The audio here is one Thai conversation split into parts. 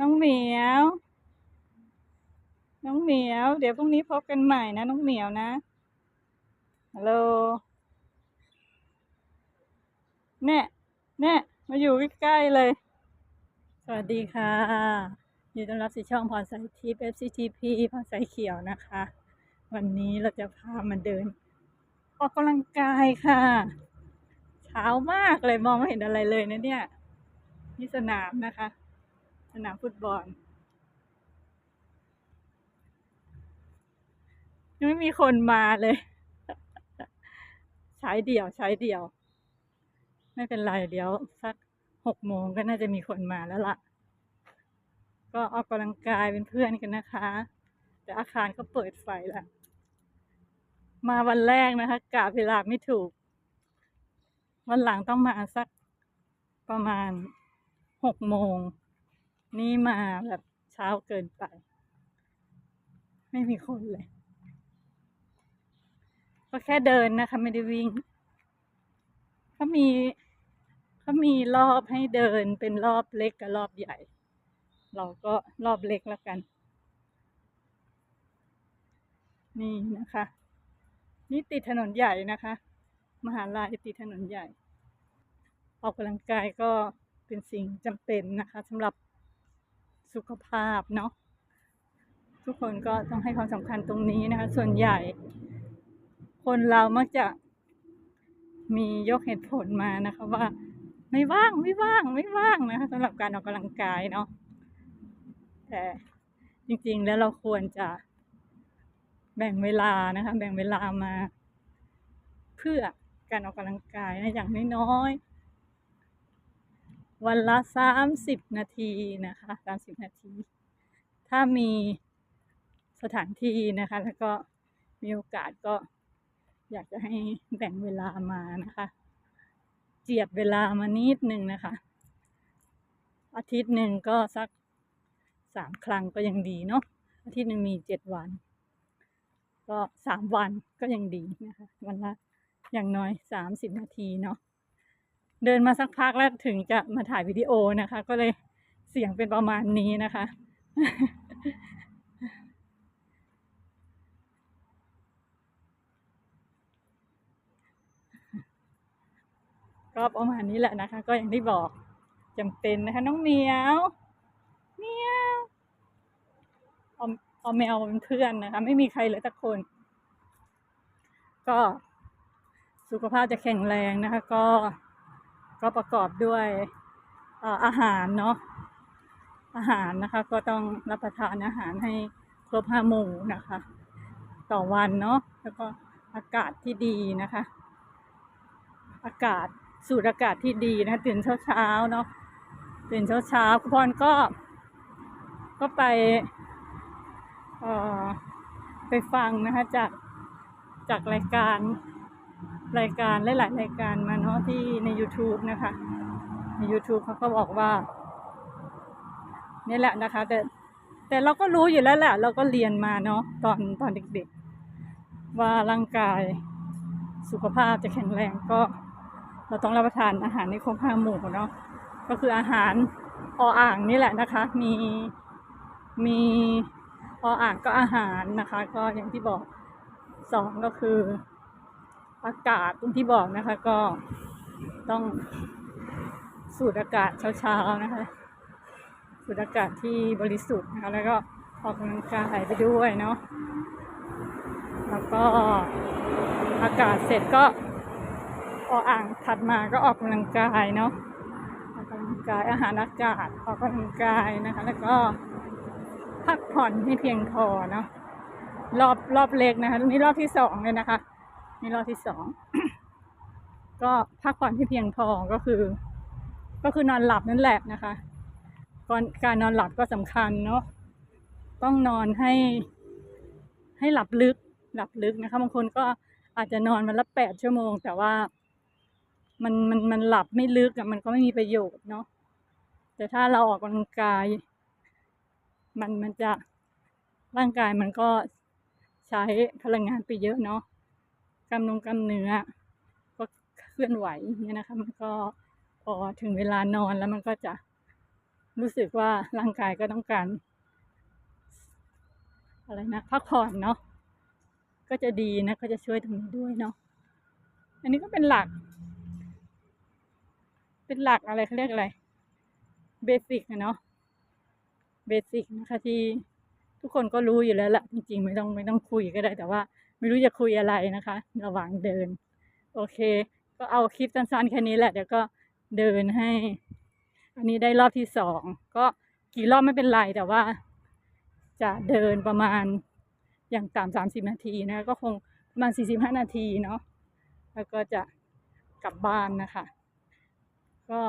น้องเหมียว น้องเหมียว เดี๋ยวพรุ่งนี้พบกันใหม่นะ น้องเหมียวนะฮัลโหลแน่แน่มาอยู่ใกล้ๆเลย สวัสดีค่ะยินดีต้อนรับสู่ช่องพรสายทิพย์ FCTP พรสายเขียวนะคะ วันนี้เราจะพามาเดิน ออกกำลังกายค่ะ เช้ามากเลยมองไม่เห็นอะไรเลยนะเนี่ยนี่สนามนะคะ นามฟุตบอล ยังไม่มีคนมาเลย ใช้เดี่ยวใช้เดี่ยว ไม่เป็นไรเดี๋ยวสักหกโมงก็น่าจะมีคนมาแล้วล่ะ ก็ออกกำลังกายเป็นเพื่อนกันนะคะ แต่อาคารก็เปิดไฟแล้วมาวันแรกนะคะกะเวลาไม่ถูก วันหลังต้องมาสักประมาณหกโมง นี่มาแบบเช้าเกินไป ไม่มีคนเลย ก็แค่เดินนะคะ ไม่ได้วิ่งเขามีเขามีรอบให้เดินเป็นรอบเล็กกับรอบใหญ่ เราก็รอบเล็กแล้วกัน นี่นะคะ นี่ติดถนนใหญ่นะคะ มหาลัยติดถนนใหญ่ ออกกำลังกายก็เป็นสิ่งจำเป็นนะคะสำหรับ สุขภาพเนาะทุกคนก็ต้องให้ความสำคัญตรงนี้นะคะ ส่วนใหญ่ คนเรามักจะมียกเหตุผลมานะคะว่า ไม่ว่างไม่ว่างไม่ว่างนะคะสำหรับการออกกำลังกายเนาะแต่จริงๆแล้วเราควรจะแบ่งเวลานะคะ แบ่งเวลามา เพื่อการออกกำลังกายนะอย่างน้อยๆ วันละสามสิบนาทีนะคะสามสิบนาที ถ้ามีสถานที่นะคะ แล้วก็มีโอกาสก็อยากจะให้แบ่งเวลามานะคะ เจียดเวลามานิดหนึ่งนะคะ อาทิตย์หนึ่งก็สักสามครั้งก็ยังดีเนาะอาทิตย์หนึ่งมีเจ็ดวัน ก็สามวันก็ยังดีนะคะ วันละอย่างน้อยสามสิบนาทีเนาะ เดินมาสักพักแล้วถึงจะมาถ่ายวิดีโอนะคะ ก็เลยเสียงเป็นประมาณนี้นะคะ ก็ประมาณนี้แหละนะคะ ก็อย่างที่บอกจำเป็นนะคะ น้องเหมียวเมียวเอาเอาแมวเป็นเพื่อนนะคะ ไม่มีใครเลยสักคน ก็สุขภาพจะแข็งแรงนะคะ ก็ ก็ประกอบด้วยอาหารเนาะอาหารนะคะ ก็ต้องรับประทานอาหารให้ครบห้าหมู่นะคะ ต่อวันเนาะแล้วก็อากาศที่ดีนะคะ อากาศสูดอากาศที่ดีนะตื่นเช้าเช้าเนาะตื่นเช้าเช้าคุณพรก็ ก็ไปเอ่อไปฟังนะคะจากจากรายการ รายการหลายๆรายการมาเนาะที่ใน YouTube นะคะ ใน YouTube เขาก็บอกว่านี่แหละนะคะ แต่แต่เราก็รู้อยู่แล้วแหละ เราก็เรียนมาเนาะตอนตอนเด็กๆ ว่าร่างกายสุขภาพจะแข็งแรงก็ เราต้องรับประทานอาหารในครบห้าหมู่เนาะก็คืออาหารออ่างนี่แหละนะคะ มีมีออ่างก็อาหารนะคะ ก็อย่างที่บอกสองก็คือ อากาศตรงที่บอกนะคะ ก็ต้องสูดอากาศเช้าๆนะคะ สูดอากาศที่บริสุทธิ์นะคะ แล้วก็ออกกำลังกายไปด้วยเนาะแล้วก็อากาศเสร็จก็ออกอ่างถัดมาก็ออกกำลังกายเนาะออกกำลังกายอาหารอากาศออกกำลังกายนะคะ แล้วก็พักผ่อนให้เพียงพอเนาะรอบรอบเล็กนะคะนี่รอบที่สองเลยนะคะ นี่รอบที่สอง ก็พักผ่อนให้เพียงพอก็คือ ก็คือนอนหลับนั่นแหละนะคะก่อนการนอนหลับก็สำคัญเนาะต้องนอนให้ ให้หลับลึกหลับลึกนะคะบางคนก็อาจจะนอนวันละแปดชั่วโมง แต่ว่ามันมันมันหลับไม่ลึกอะมันก็ไม่มีประโยชน์เนาะแต่ถ้าเราออกกำลังกาย มันมันจะร่างกายมันก็ใช้พลังงานไปเยอะเนาะ กำนงกำเนื้อ ก็เคลื่อนไหวอย่างเงี้ยนะคะ มันก็พอถึงเวลานอนแล้วมันก็จะรู้สึกว่าร่างกายก็ต้องการ อะไรนะพักผ่อนเนาะก็จะดีนะก็จะช่วยตรงนี้ด้วยเนาะอันนี้ก็เป็นหลัก เป็นหลักอะไรเขาเรียกอะไรเบสิกนะเนาะเบสิกนะคะที่ทุกคนก็รู้อยู่แล้วแหละจริงๆ ไม่ต้องไม่ต้องคุยก็ได้แต่ว่า ไม่รู้จะคุยอะไรนะคะ ระหว่างเดิน โอเค ก็เอาคลิปสั้นๆแค่นี้แหละเดี๋ยวก็เดินให้ อันนี้ได้รอบที่สองก็กี่รอบไม่เป็นไรแต่ว่า จะเดินประมาณอย่างต่ำสามสิบนาทีนะ ก็คงประมาณสี่สิบห้านาทีเนาะแล้วก็จะกลับบ้านนะคะ ก็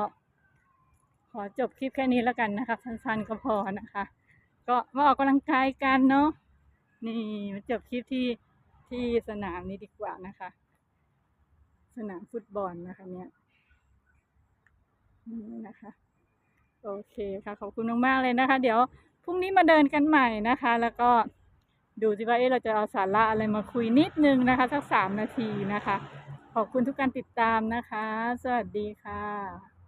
ขอจบคลิปแค่นี้แล้วกันนะคะสั้นๆก็พอนะคะ ก็มาออกกำลังกายกันเนาะนี่มาจบคลิปที่ ที่สนามนี้ดีกว่านะคะ สนามฟุตบอลนะคะเนี่ยนี่นะคะ โอเคค่ะ ขอบคุณมากๆเลยนะคะ เดี๋ยวพรุ่งนี้มาเดินกันใหม่นะคะ แล้วก็ดูสิว่าเอ๊ะเราจะเอาสาระอะไรมาคุยนิดนึงนะคะ สักสามนาทีนะคะ ขอบคุณทุกการติดตามนะคะ สวัสดีค่ะ